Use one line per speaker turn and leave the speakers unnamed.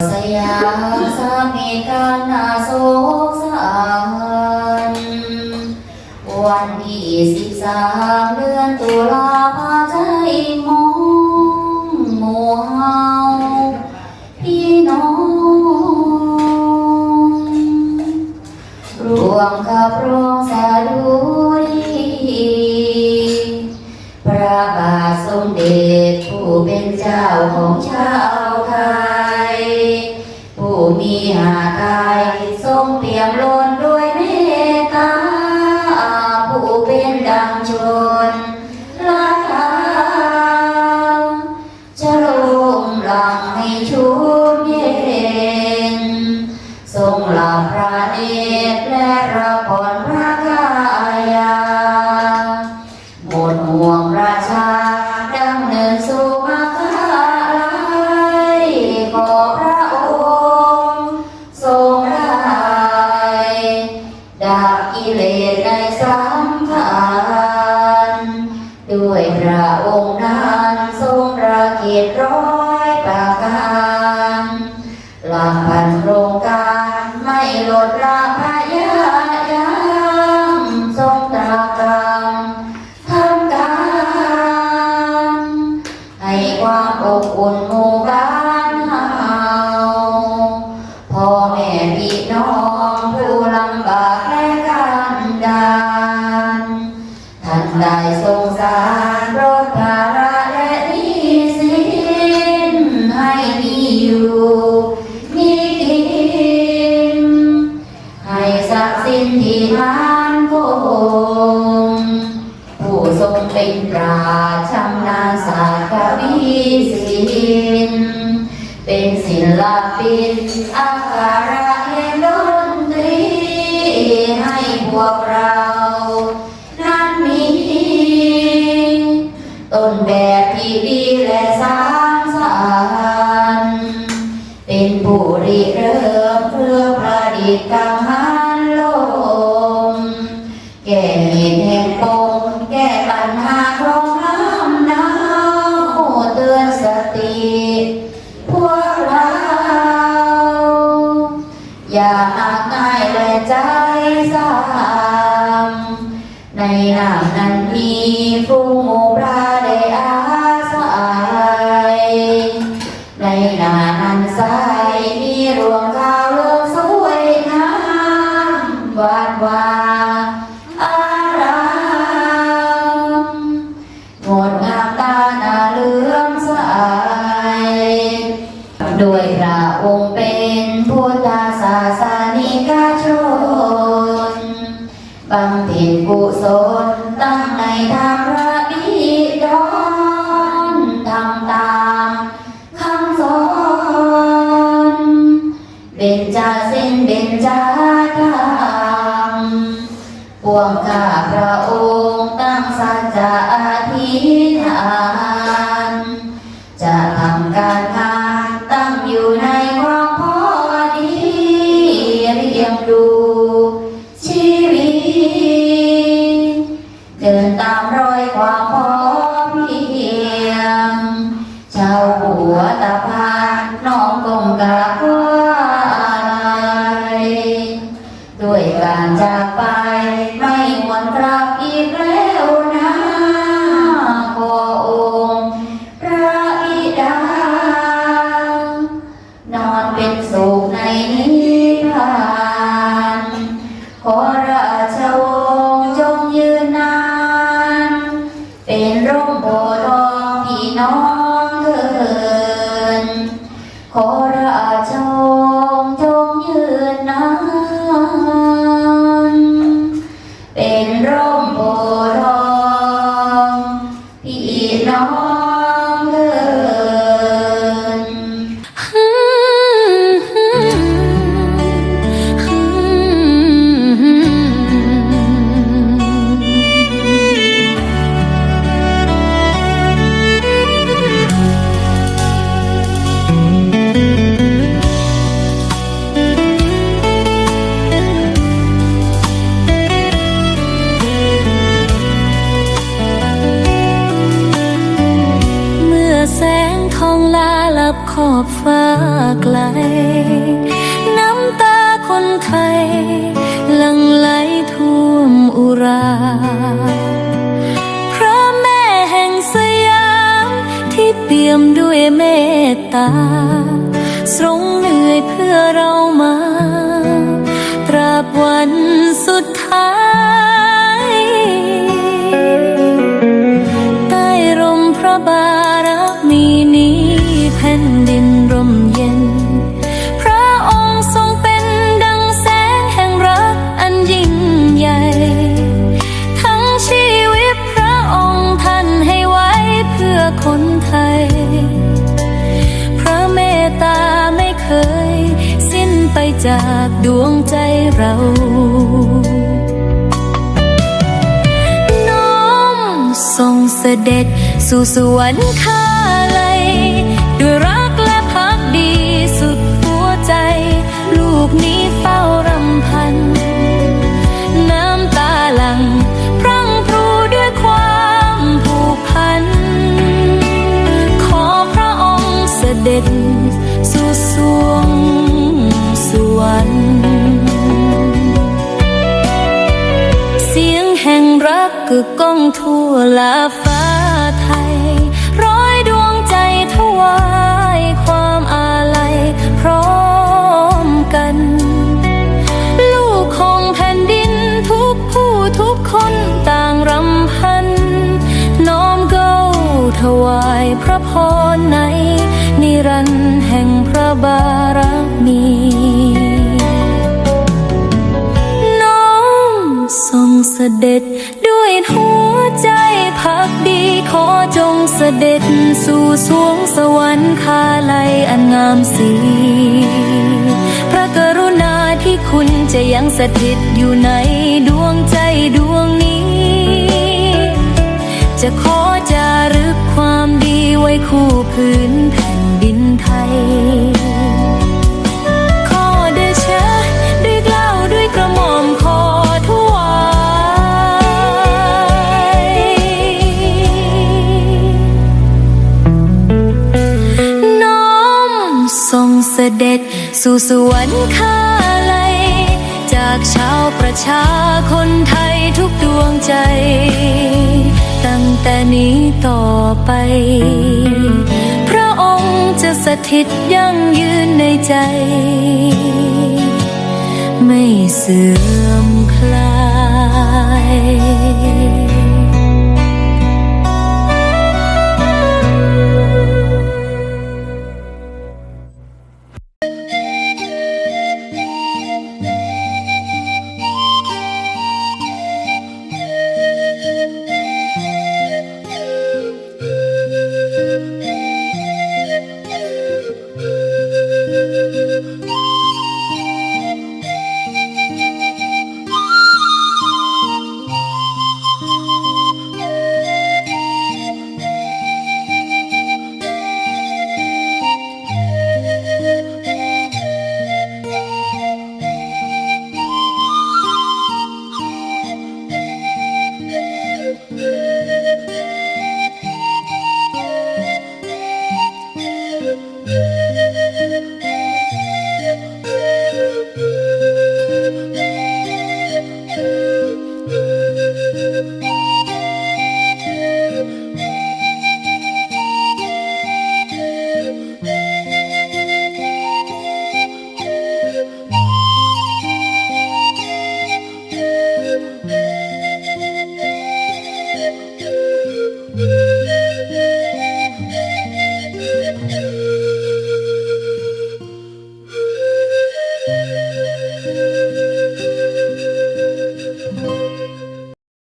สยามสามีกันนาโศกสารวันที่สิบสามเดือนตุลาพาใจมองโมเฮาพี่น้องรวม ร้อยประการหลักพันโครงการไม่ลดราพยายามทรงตรากรรมทำการ ให้ความอบอุ่นมู 你父母。 จาสิ้นเบญจาทางปวงข้าพระองค์ตั้งสัจจะอธิษ ด้วยการจากไป ขอบ
ฟ้าไกล น้ำตาคนไทยหลั่งไหลท่วมอุราพระแม่แห่งสยามที่เปี่ยมด้วยเมตตาทรงเหนื่อยเพื่อเราา น้อมทรงเสด็จสู่สวรรค์ ลาฟ้าไทย ร้อยดวงใจถวายความอาลัยพร้อมกัน ลูกของแผ่นดินทุกผู้ทุกคนต่างรำพัน น้อมเก้าถวายพระพรใน นิรันดร์แห่งพระบารมีน้อมทรงเสด็จ ด้วยหัวใจพักดีขอจงเสด็จสู่สวงสวรรค์คาลัยอันงามสีพระกรุณาที่คุณจะยังสถิตอยู่ในดวงใจดวงนี้ จะขอจารึกความดีไว้คู่พื้นแผ่นดินไทย สด็จ สู่สวรรคาลัย จากชาวประชาคนไทยทุกดวงใจ ตั้งแต่นี้ต่อไป พระองค์จะสถิตยั่งยืนในใจ ไม่เสื่อมคลาย